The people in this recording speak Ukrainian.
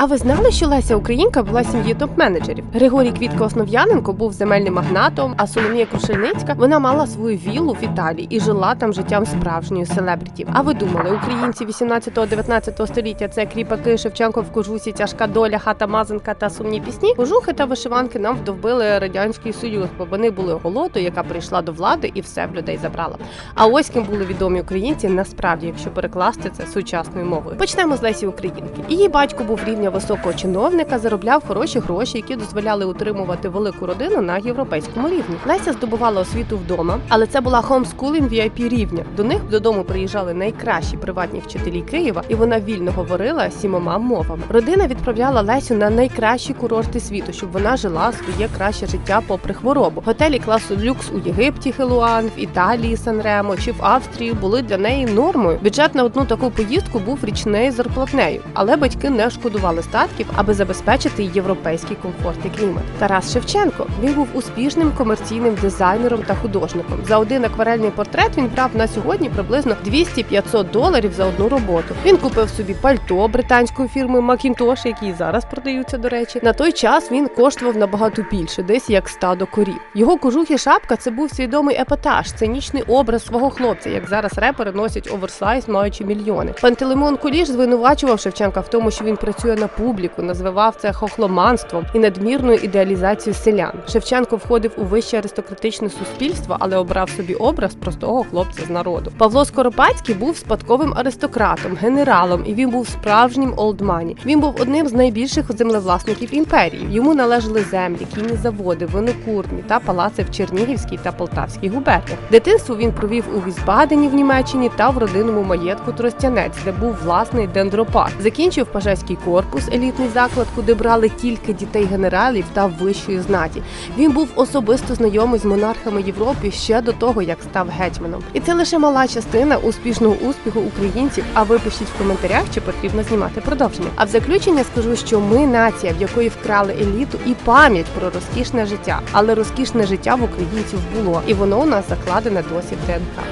А ви знали, що Леся Українка була сім'ї топ-менеджерів? Григорій Квітко Основ'яненко був земельним магнатом, а Соломія Крушельницька вона мала свою віллу в Італії і жила там життям справжньої селебріті. А ви думали, українці 18-19 століття це кріпаки Шевченко в кожусі, тяжка доля, хата мазанка та сумні пісні? Кожухи та вишиванки нам вдовбили радянський союз, бо вони були голотою, яка прийшла до влади і все в людей забрала. А ось ким були відомі українці, насправді, якщо перекласти це сучасною мовою. Почнемо з Лесі Українки. Її батько був рівня високого чиновника, заробляв хороші гроші, які дозволяли утримувати велику родину на європейському рівні. Леся здобувала освіту вдома, але це була homeschooling VIP рівня. До них додому приїжджали найкращі приватні вчителі Києва, і вона вільно говорила сімома мовами. Родина відправляла Лесю на найкращі курорти світу, щоб вона жила своє краще життя попри хворобу. Готелі класу люкс у Єгипті, Хелуан, в Італії Санремо чи в Австрії були для неї нормою. Бюджет на одну таку поїздку був річнею зарплатнею, але батьки не шкодували статків, аби забезпечити європейський комфорт і клімат. Тарас Шевченко він був успішним комерційним дизайнером та художником. За один акварельний портрет він брав на сьогодні приблизно 200-500 доларів за одну роботу. Він купив собі пальто британської фірми Macintosh, які зараз продаються. До речі, на той час він коштував набагато більше, десь як стадо корів. Його кожух і шапка це був свідомий епатаж, цинічний образ свого хлопця, як зараз репери носять оверсайз, маючи мільйони. Пантелеймон Куліш звинувачував Шевченка в тому, що він працює на публіку, називав це хохломанством і надмірною ідеалізацією селян. Шевченко входив у вище аристократичне суспільство, але обрав собі образ простого хлопця з народу. Павло Скоропадський був спадковим аристократом, генералом, і він був справжнім олдмані. Він був одним з найбільших землевласників імперії. Йому належали землі, кінні заводи, винокурні та палаци в Чернігівській та Полтавській губерніях. Дитинство він провів у Візбадені в Німеччині та в родинному маєтку Тростянець, де був власний дендропарк. Закінчив пажеський корпус, елітний заклад, куди брали тільки дітей генералів та вищої знаті. Він був особисто знайомий з монархами Європи ще до того, як став гетьманом. І це лише мала частина успішного успіху українців. А ви пишіть в коментарях, чи потрібно знімати продовження. А в заключення скажу, що ми нація, в якої вкрали еліту і пам'ять про розкішне життя. Але розкішне життя в українців було, і воно у нас закладене досі в ДНК.